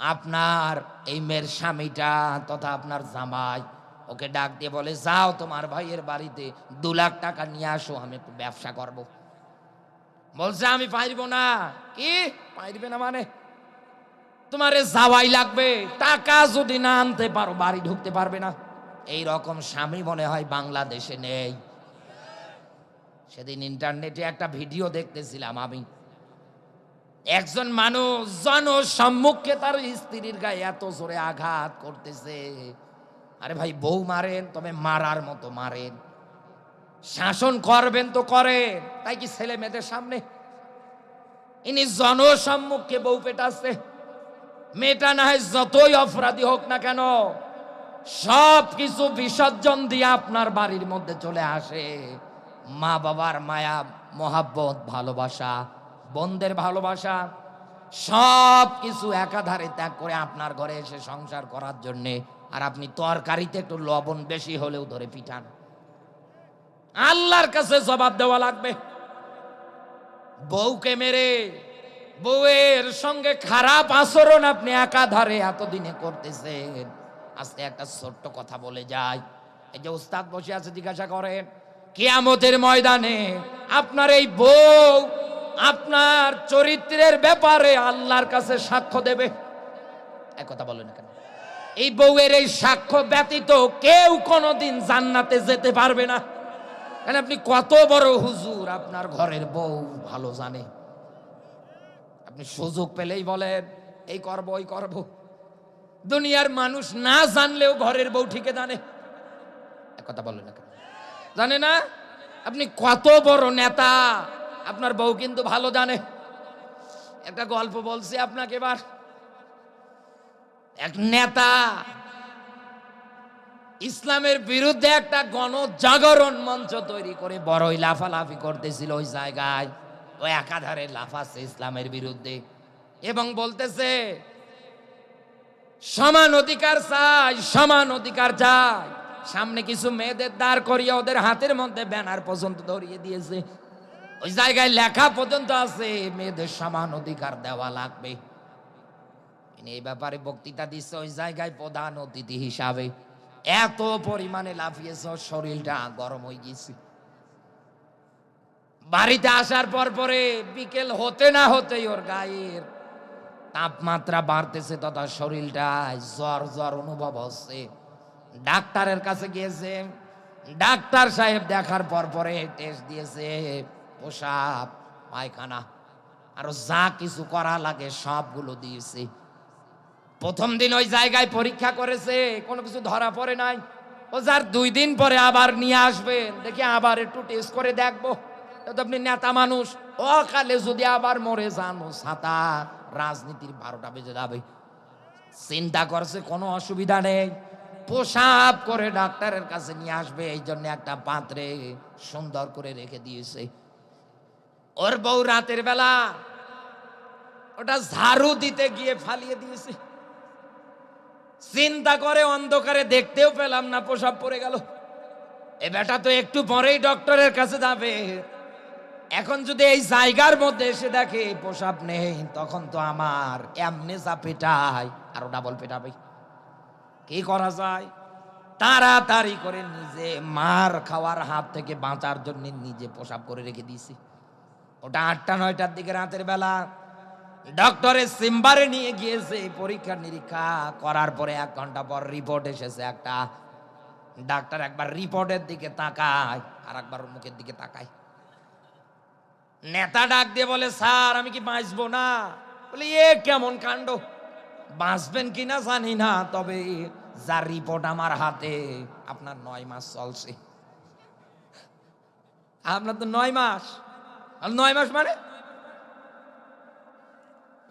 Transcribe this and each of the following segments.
আপনার এই মেয়ের স্বামীটা তথা আপনার জামাই, ওকে ডাক দিয়ে বলে, যাও তোমার ভাইয়ের বাড়িতে, দু লাখ টাকা নিয়ে আসো, আমি একটু ব্যবসা করব। বলছে, আমি পারব না। কি? পারবে না মানে? তোমারে যাওয়াই লাগবে। টাকা যদি না আনতে পারো, বাড়ি ঢুকতে পারবে না। এই রকম স্বামী মনে হয় বাংলাদেশে নেই। সেদিন ইন্টারনেটে একটা ভিডিও দেখতেছিলাম আমি। একজন মানুষ জনসম্মুখে তার স্ত্রীর গায়ে এত জোরে আঘাত করতেছে। আরে ভাই, বউ মারেন, তবে মারার মতো মারেন। শাসন করবেন তো করেন, তাই কি ছেলে মেয়েদের সামনে? ইনি জনসম্মুখে বউ পেটাচ্ছে। মেয়েটা না হয় যতই অপরাধী হোক না কেন সব কিছু বিসর্জন দিয়ে আপনার বাড়ির মধ্যে চলে আসে। মা বাবার মায়া, মহাব্বত, ভালোবাসা। বোনদের ভালোবাসা, সব কিছু একাধারে ত্যাগ করে আপনার ঘরে এসে সংসার করার জন্যে। আর আপনি তরকারিতে একটু লবণ বেশি হলেও ধরে পিঠান আল্লাহর কাছে জবাব দেওয়া লাগবে। বউকে মেরে, বউয়ের সঙ্গে খারাপ আচরণ আপনি একাধারে এতদিনে করতেছেন। আজকে একটা ছোট্ট কথা বলে যাই। এই যে উস্তাদ বসে আছে, জিজ্ঞাসা করেন, কিয়ামতের ময়দানে আপনার এই বউ আপনার চরিত্রের ব্যাপারে আল্লাহর কাছে সাক্ষ্য দেবে। এক কথা বলো না কেন? এই বউয়ের এই সাক্ষ্য ব্যতীত কেউ কোনোদিন জান্নাতে যেতে পারবে না। কেন আপনি কত বড় হুজুর, আপনার ঘরের বউ ভালো জানে। আপনি সুযোগ পেলেই বলেন, এই করব, ওই করব। দুনিয়ার মানুষ না জানলেও ঘরের বউ ঠিকই জানে। কথা বলেন না কেন? জানে না? আপনি কত বড় নেতা আপনার বউ কিন্তু ভালো জানে। একটা গল্প বলছি আপনাকে এবার। এক নেতা ইসলামের বিরুদ্ধে একটা গণজাগরণ মঞ্চ তৈরি করে বড়ই লাফালাফি করতেছিল ওই জায়গায়। ও একাধারে লাফাচ্ছে ইসলামের বিরুদ্ধে এবং বলতেছে, সমান অধিকার চাই, সমান অধিকার চাই। সামনে কিছু মেয়েদের দাঁড় করিয়ে ওদের হাতের মধ্যে ব্যানার পর্যন্ত ধরিয়ে দিয়েছে। ওই জায়গায় লেখা পর্যন্ত আছে, মেয়েদের সমান অধিকার দেওয়া লাগবে। এই ব্যাপারে বক্তৃতা দিচ্ছে, ওই জায়গায় প্রধান অতিথি হিসাবে। এত পরিমাণে লাফিয়েছে, শরীরটা গরম হয়ে গেছে। বাড়িতে আসার পর পরে বিকেল হতে না হতেই ওর গায়ের তাপমাত্রা বাড়তেছে, তথা শরীরটায় জ্বর জ্বর অনুভব হচ্ছে। ডাক্তারের কাছে গিয়েছে, ডাক্তার সাহেব দেখার পর পরে টেস্ট দিয়েছে। পোশাক, পায়খানা, আরও যা কিছু করা লাগে সবগুলো দিয়েছে। প্রথম দিন ওই জায়গায় পরীক্ষা করেছে, কোনো কিছু ধরা পড়ে নাই। ও যার দুই দিন পরে আবার নিয়ে আসবেন দেখি আবার একটু টেস্ট করে দেখব। তো আপনি নেতা মানুষ, অকালে যদি আবার মরে যান ছাতা রাজনীতির বারোটা বেজে যাবে। চিন্তা করছে, কোনো অসুবিধা নেই। পোশাক করে ডাক্তারের কাছে নিয়ে আসবে এই জন্য একটা পাত্রে সুন্দর করে রেখে দিয়েছে। ওর বউ রাতের বেলা ওটা ঝাড়ু দিতে গিয়ে ফালিয়ে দিয়েছে। চিন্তা করে অন্ধকারে দেখতেও পেলাম না পোশাক পরে গেল। এ বেটা তো একটু পরেই ডক্টরের কাছে যাবে। এখন যদি এই জায়গার মধ্যে এসে দেখে পোশাক নেই, তখন তো আমার এমনি যা পেটায়, আরও ডাবল পেটাবে। কি করা যায়? তাড়াতাড়ি করে নিজে মার খাওয়ার হাত থেকে বাঁচার জন্য নিজে পোশাক করে রেখে দিয়েছি। ওটা আটটা, নয়টার দিকে রাতের বেলা। ডক্টরের চেম্বারে নিয়ে গিয়েছে পরীক্ষা নিরীক্ষা করার পরে এক ঘণ্টা পর রিপোর্ট এসেছে একটা। ডাক্তার একবার রিপোর্টের দিকে তাকায়, আর একবার মুখের দিকে তাকায়। নেতা ডাক দিয়ে বলে, স্যার, আমি কি বাঁচবো না? বলে, এ কেমন কাণ্ড? বাঁচবেন কিনা জানি না, তবে যার রিপোর্ট আমার হাতে, আপনার নয় মাস চলছে। আপনার তো নয় মাস। নয় মাস মানে?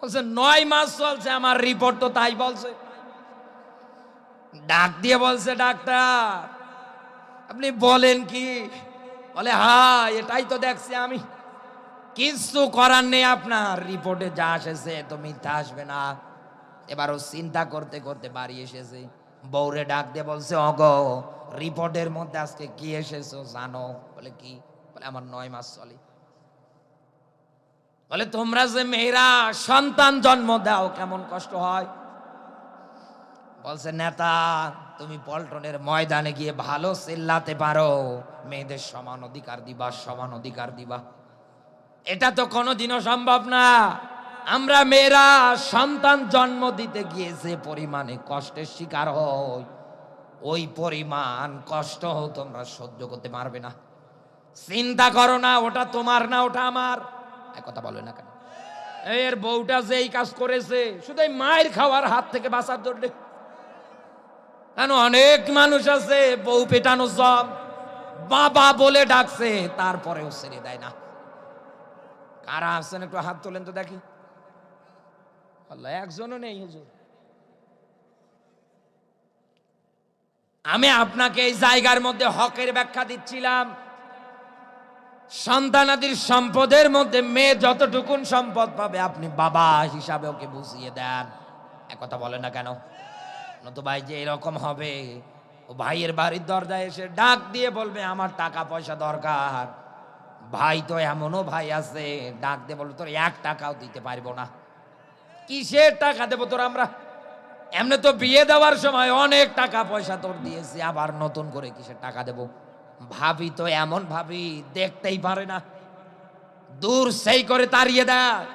বলছে, নয় মাস চলছে, আমার রিপোর্ট তো তাই বলছে। ডাক দিয়ে বলছে, ডাক্তার, আপনি বলেন কি? বলে হা এটাই তো দেখছি আমি। কিছু করার নেই আপনার রিপোর্টে যা এসেছে, তো মিথ্যা আসবে না। এবার ও চিন্তা করতে করতে বাড়ি এসেছে। বউরে ডাক দিয়ে বলছে, অগ রিপোর্টের মধ্যে আজকে কি এসেছ জানো? বলে, কি? বলে, আমার নয় মাস চলে। বলে তোমরা যে মেয়েরা সন্তান জন্ম দাও, কেমন কষ্ট হয়? বলছে, নেতা, তুমি পল্টনের ময়দানে গিয়ে ভালো চিল্লাতে পারো। মেয়েদের সমান অধিকার দিবা, সমান অধিকার দিবা। এটা তো কোনোদিনও সম্ভব না। আমরা মেয়েরা সন্তান জন্ম দিতে গিয়ে যে পরিমাণে কষ্টের শিকার হই, ওই পরিমাণ কষ্ট তোমরা সহ্য করতে পারবে না। চিন্তা করো না, ওটা তোমার না, ওটা আমার। কথা বলো না কেন? এর বউটা যে এই কাজ করেছে, শুধু মায়ের খাওয়ার হাত থেকে বাঁচার জন্য। কেন অনেক মানুষ আছে, বউ পেটানো সব। বাবা বলে ডাকছে, তারপরেও ছেড়ে দেয় না। কারা আছেন? একটু হাত তোলেন তো দেখি। একজনও নেই হুজুর। আমি আপনাকে এই জায়গার মধ্যে হকের ব্যাখ্যা দিচ্ছিলাম। সন্তানাদির সম্পদের মধ্যে মেয়ে যতটুকুন সম্পদ পাবে, আপনি বাবা হিসাবে ওকে বুঝিয়ে দেন। একথা বলে না কেন? নতো ভাই যে এরকম হবে, ও ভাইয়ের বাড়ির দরজায় এসে ডাক দিয়ে বলবে, আমার টাকা পয়সা দরকার। ভাই তো এমনও ভাই আছে, ডাক দিয়ে বলবে, তোর এক টাকাও দিতে পারব না। কিসের টাকা দেবো তোর আমরা? এমনি তো বিয়ে দেওয়ার সময় অনেক টাকা পয়সা তোর দিয়েছি, আবার নতুন করে কিসের টাকা দেব? ভাবি তো এমন ভাবি, দেখতেই পারে না। দূর সেই করে তাড়িয়ে দেয়।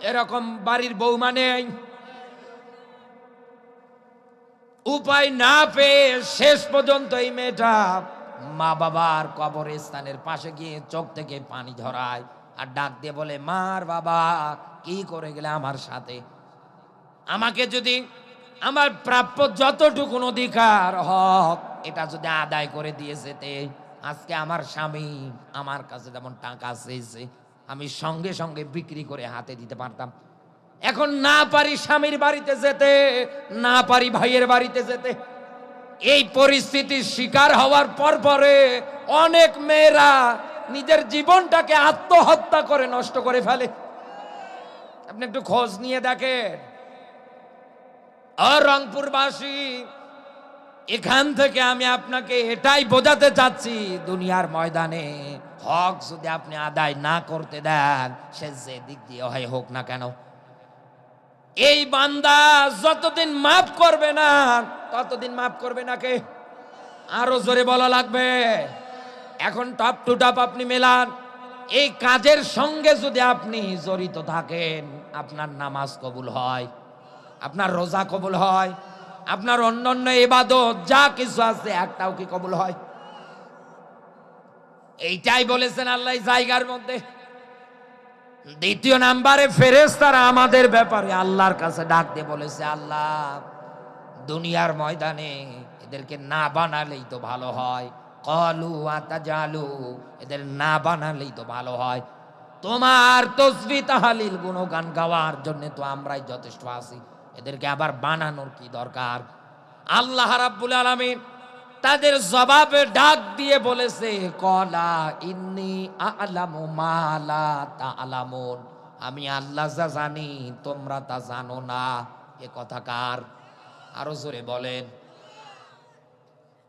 এরকম বাড়ির বৌমা নেই। উপায় না পেয়ে শেষ পর্যন্ত এই মেয়েটা মা বাবার কবরস্থানের পাশে গিয়ে চোখ থেকে পানি ঝরায় আর ডাক দিয়ে বলে, মার বাবা, কি করে গেলে আমার সাথে? আমাকে যদি আমার প্রাপ্য যতটুকুন অধিকার হক এটা যদি আদায় করে দিয়ে যেতে, আজকে আমার স্বামী আমার কাছে যেমন টাকা চেয়েছে, আমি সঙ্গে সঙ্গে বিক্রি করে হাতে দিতে পারতাম। এখন না পারি স্বামীর বাড়িতে যেতে, না পারি ভাইয়ের বাড়িতে যেতে। এই পরিস্থিতির শিকার হওয়ার পর পরে অনেক মেয়েরা নিজের জীবনটাকে আত্মহত্যা করে নষ্ট করে ফেলে। আপনি একটু খোঁজ নিয়ে দেখেন। আর রংপুরবাসী এখান থেকে আমি আপনাকে এটাই বোঝাতে চাচ্ছি, দুনিয়ার ময়দানে হক যদি আপনি আদায় না করতে দেন, সে যে দিক দিয়ে হয় হোক না কেন। এই বান্দা যতদিন মাফ করবে না, ততদিন মাফ করবে না কে? আরও জোরে বলা লাগবে। এখন টপ টু টপ আপনি মেলান। এই কাজের সঙ্গে যদি আপনি জড়িত থাকেন, আপনার নামাজ কবুল হয়, আপনার রোজা কবুল হয় আপনার অন্যান্য এবাদত যা কিছু আছে, একটাও কি কবুল হয়? এইটাই বলেছেন আল্লাহ জায়গার মধ্যে। দ্বিতীয় নাম্বারে ফেরেস তারা আমাদের ব্যাপারে আল্লাহর কাছে ডাক দিয়ে বলেছে, আল্লাহ, দুনিয়ার ময়দানে এদেরকে না বানালেই তো ভালো হয়। কলু আতা জালু এদের না বানালেই তো ভালো হয়। তোমার তসবি তাহালিল গুণগান গাওয়ার জন্য তো আমরাই যথেষ্ট আছি। এদেরকে আবার বানানোর কি দরকার? আল্লাহ রাব্বুল আলামিন তাদের জবাবে ডাক দিয়ে বলেছে, কলা ইন্নি আলামু মালা তা আলামুন আমি আল্লাহ যা জানি, তোমরা তা জানো না। এ কথা কার? আরও জোরে বলেন।